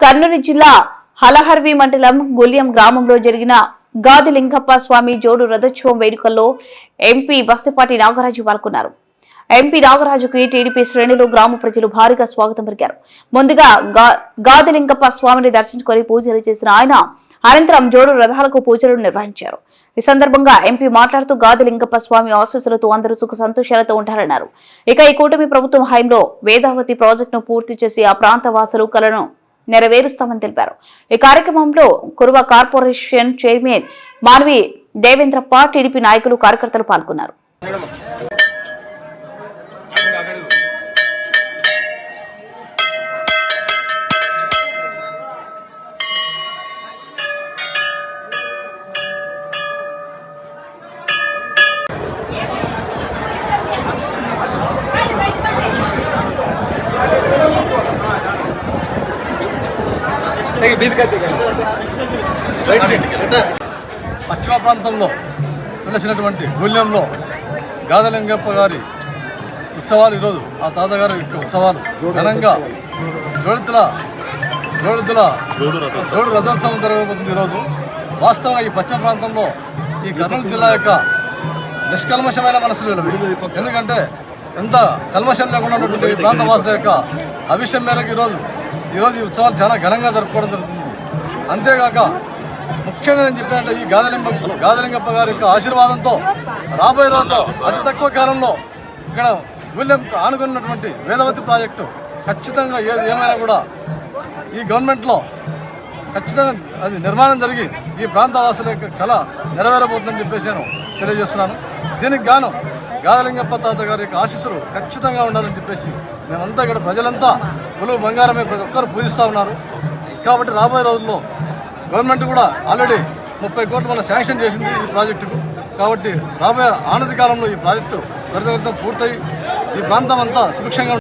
కర్నూలు జిల్లా హలహర్వి మండలం గుల్యం గ్రామంలో జరిగిన గాది లింగప్ప స్వామి జోడు రథోత్సవం వేడుకల్లో ఎంపీ బస్తిపాటి నాగరాజు పాల్గొన్నారు. ఎంపీ నాగరాజుకి టీడీపీ శ్రేణులు గ్రామ ప్రజలు భారీగా స్వాగతం పలికారు. ముందుగా గాది గాదిలింగప్ప స్వామిని దర్శించుకొని పూజలు చేసిన ఆయన అనంతరం జోడు రథాలకు పూజలు నిర్వహించారు. ఈ సందర్భంగా ఎంపీ మాట్లాడుతూ గాదిలింగప్ప స్వామి ఆశీస్సులతో అందరూ సుఖ సంతోషాలతో ఉంటారన్నారు ఇక ఈ కూటమి ప్రభుత్వం హయంలో వేదావతి ప్రాజెక్టును పూర్తి చేసి ఆ ప్రాంత వాసులు కలను నెరవేరుస్తామని తెలిపారు. ఈ కార్యక్రమంలో Kuruva corporation chairman Manvi Devendrappa TDP నాయకులు కార్యకర్తలు పాల్గొన్నారు. పశ్చిమ ప్రాంతంలో వెలసినటువంటి గూళ్యంలో గాదలింగప్ప గారి ఉత్సవాలు ఈరోజు ఆ తాతగారి యొక్క ఉత్సవాలు. ఘనంగా జోడితుల జోడితుల జోడు రథోత్సవం జరగబోతుంది ఈరోజు. వాస్తవంగా ఈ పశ్చిమ ప్రాంతంలో ఈ కర్నూలు జిల్లా యొక్క నిష్కల్మషమైన మనసులు. ఎందుకంటే ఎంత కల్మషం లేకుండా ఉన్నటువంటి ఈ ప్రాంత వాసుల యొక్క అభిషం మేరకు ఈరోజు ఈరోజు ఈ ఉత్సవాలు చాలా ఘనంగా జరుపుకోవడం జరుగుతుంది. అంతేగాక ముఖ్యంగా నేను చెప్పినట్టు ఈ గాదలింగ గాదలింగప్ప గారి యొక్క ఆశీర్వాదంతో రాబోయే రోజుల్లో అతి తక్కువ కాలంలో ఇక్కడ ఊళ్ళెం ఆనుకున్నటువంటి వేదవతి ప్రాజెక్టు ఖచ్చితంగా ఏది ఏమైనా కూడా ఈ గవర్నమెంట్లో ఖచ్చితంగా అది నిర్మాణం జరిగి ఈ ప్రాంత వాసుల యొక్క కళ నెరవేరబోతుందని చెప్పేసి నేను తెలియజేస్తున్నాను. దీనికి గాను గాదలింగప్ప తాత గారి యొక్క ఆశీస్సులు ఖచ్చితంగా ఉండాలని చెప్పేసి మేమంతా ఇక్కడ ప్రజలంతా పులుగు బంగారమే ప్రతి ఒక్కరు పూజిస్తూ ఉన్నారు. కాబట్టి రాబోయే రోజుల్లో గవర్నమెంట్ కూడా ఆల్రెడీ ముప్పై కోట్లు మన శాంక్షన్ చేసింది ఈ ప్రాజెక్టుకు. కాబట్టి రాబోయే ఆనతి కాలంలో ఈ ప్రాజెక్టు త్వరితగతం పూర్తయి ఈ ప్రాంతం అంతా సుభిక్షంగా